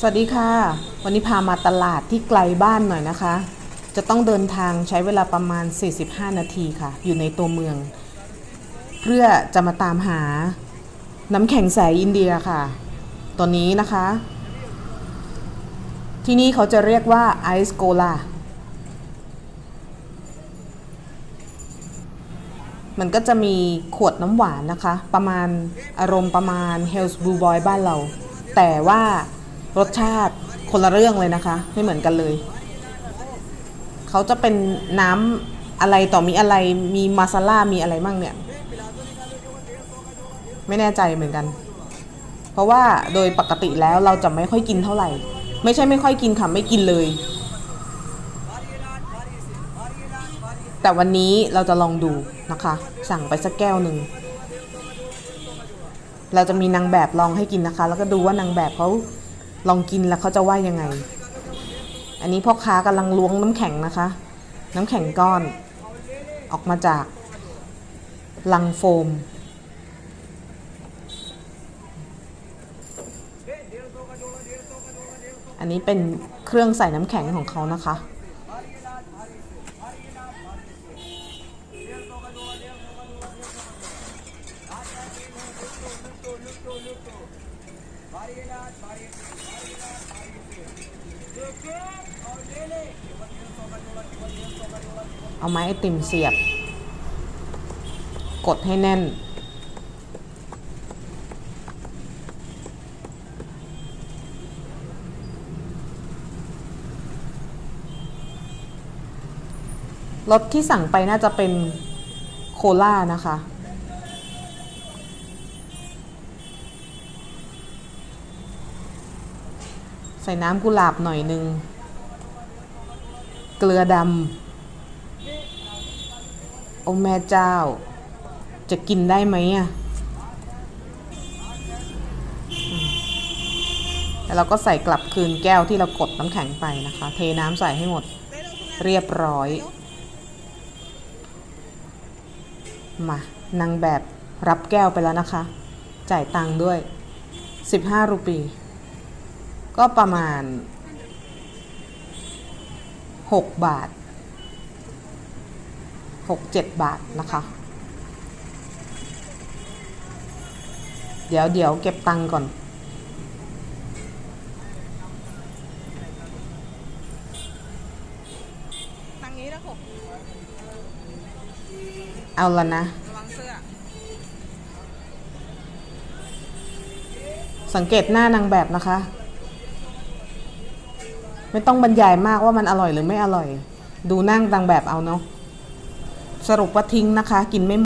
สวัสดีค่ะ วันนี้พามาตลาดที่ไกลบ้านหน่อยนะคะ จะต้องเดินทางใช้เวลาประมาณ 45 นาทีค่ะ อยู่ในตัวเมือง เพื่อจะมาตามหาน้ำแข็งใสอินเดียค่ะ ตัวนี้นะคะ ที่นี่เขาจะเรียกว่าไอซ์โกลามันก็จะมีขวดน้ำหวานนะคะ ประมาณอารมณ์ประมาณ Hell's Blue Boy บ้านเรา แต่ว่า รสชาติคนละเรื่องเลยนะคะ ไม่เหมือนกันเลย เขาจะเป็นน้ำอะไรต่อมีอะไรมีมาซาล่ามีอะไรมั่งเนี่ย ไม่แน่ใจเหมือนกัน เพราะว่าโดยปกติแล้วเราจะไม่ค่อยกินเท่าไหร่ ไม่ใช่ไม่ค่อยกินค่ะไม่กินเลย แต่วันนี้เราจะลองดูนะคะ สั่งไปสักแก้วหนึ่งเราจะมีนางแบบลองให้กินนะคะ แล้วก็ดูว่านางแบบเขา ลองกินแล้วเขาจะว่ายังไง อันนี้พ่อค้ากำลังล้วงน้ำแข็งนะคะ น้ำแข็งก้อน ออกมาจากลังโฟม อันนี้เป็นเครื่องใส่น้ำแข็งของเขานะคะ เอาไม้ไอติมเสียบ กดให้แน่นรสที่สั่งไปน่าจะเป็นโคล่านะคะ ใส่น้ำกุหลาบหน่อยนึงเกลือดำ โอ้แม่เจ้า จะกินได้ไหมอะแล้วเราก็ใส่กลับคืนแก้วที่เรากดน้ำแข็งไปนะคะ เทน้ำใส่ให้หมดเรียบร้อย มานางแบบรับแก้วไปแล้วนะคะ จ่ายตังค์ด้วย 15 รูปี ก็ประมาณ 6 บาท 6 7 บาทนะคะ เดี๋ยวเดี๋ยวเก็บตังค์ก่อนทางนี้นะหกเอาละนะระวังเสื้อสังเกตหน้านางแบบนะคะ ไม่ต้องบรรยายมากว่ามันอร่อยหรือไม่อร่อย ดูนั่งดังแบบเอาเนาะสรุปว่าทิ้งนะคะ กินไม่